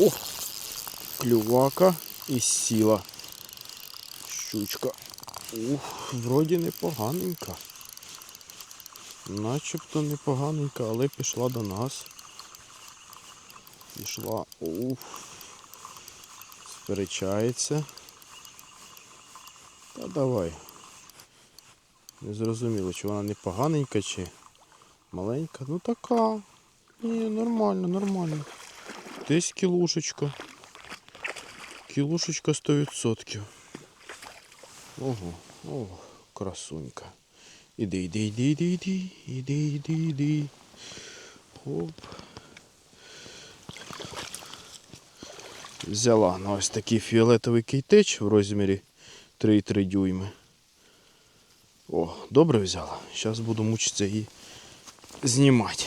О! Клювака і сіла. Щучка. Ух, вроді непоганенька. Начебто непоганенька, але пішла до нас. Пішла. Ух. Сперечається. Та давай. Не зрозуміло, чи вона непоганенька, чи маленька. Ну така. Ні, нормально, нормально. Десь кілушечка. Кілушечка 100%. Ого, ого, красунька. Іди, іди, іди, іди, іди, іди, іди, іди. Хоп. Взяла на ось такий фіолетовий кейтеч в розмірі 3,3 дюйми. О, добре взяла. Зараз буду мучитися її знімати.